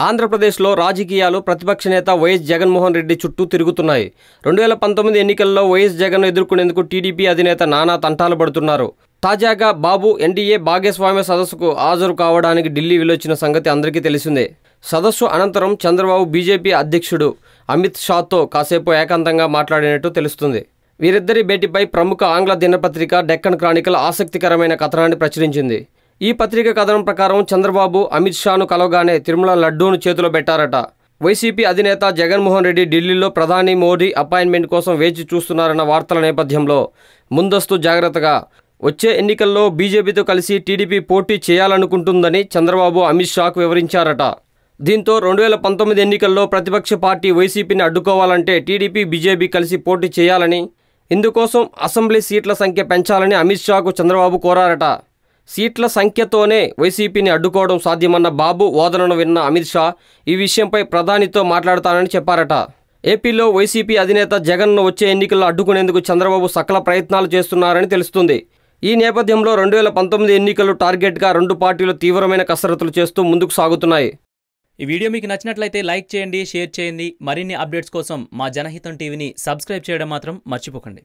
ఆంధ్రప్రదేశ్లో రాజకీయాలు ప్రతిపక్ష నేత వైఎస్ జగన్మోహన్ రెడ్డి చుట్టూ తిరుగుతున్నాయి. రెండు వేల పంతొమ్మిది ఎన్నికల్లో వైఎస్ జగన్ ఎదుర్కొనేందుకు టీడీపీ అధినేత నానా తంటాలు పడుతున్నారు. తాజాగా బాబు ఎన్డీఏ భాగస్వామ్య సదస్సుకు హాజరు కావడానికి ఢిల్లీ వెళ్ళొచ్చిన సంగతి అందరికీ తెలిసిందే. సదస్సు అనంతరం చంద్రబాబు బీజేపీ అధ్యక్షుడు అమిత్ షాతో కాసేపు ఏకాంతంగా మాట్లాడినట్టు తెలుస్తుంది. వీరిద్దరి భేటీపై ప్రముఖ ఆంగ్ల దినపత్రిక డెక్కన్ క్రానికల్ ఆసక్తికరమైన కథనాన్ని ప్రచురించింది. ఈ పత్రిక కథనం ప్రకారం చంద్రబాబు అమిత్ షాను కలవగానే తిరుమల లడ్డూను చేతిలో పెట్టారట. వైసీపీ అధినేత జగన్మోహన్ రెడ్డి ఢిల్లీలో ప్రధాని మోడీ అపాయింట్మెంట్ కోసం వేచి చూస్తున్నారన్న వార్తల నేపథ్యంలో ముందస్తు జాగ్రత్తగా. వచ్చే ఎన్నికల్లో బీజేపీతో కలిసి టీడీపీ పోటీ చేయాలనుకుంటుందని చంద్రబాబు అమిత్ షాకు వివరించారట. దీంతో రెండు వేల పంతొమ్మిది ఎన్నికల్లో ప్రతిపక్ష పార్టీ వైసీపీని అడ్డుకోవాలంటే టీడీపీ బీజేపీ కలిసి పోటీ చేయాలని ఇందుకోసం అసెంబ్లీ సీట్ల సంఖ్య పెంచాలని అమిత్ షాకు చంద్రబాబు కోరారట. సీట్ల సంఖ్యతోనే వైసీపీని అడ్డుకోవడం సాధ్యమన్న బాబు వాదనను విన్న అమిత్ షా ఈ విషయంపై ప్రధానితో మాట్లాడతానని చెప్పారట. ఏపీలో వైసీపీ అధినేత జగన్ను వచ్చే ఎన్నికల్లో అడ్డుకునేందుకు చంద్రబాబు సకల ప్రయత్నాలు చేస్తున్నారని తెలుస్తుంది. ఈ నేపథ్యంలో రెండు వేల పంతొమ్మిది ఎన్నికలు టార్గెట్గా రెండు పార్టీలు తీవ్రమైన కసరత్తులు చేస్తూ ముందుకు సాగుతున్నాయి. ఈ వీడియో మీకు నచ్చినట్లయితే లైక్ చేయండి షేర్ చేయండి. మరిన్ని అప్డేట్స్ కోసం మా జనహితం టీవీని సబ్స్క్రైబ్ చేయడం మాత్రం మర్చిపోకండి.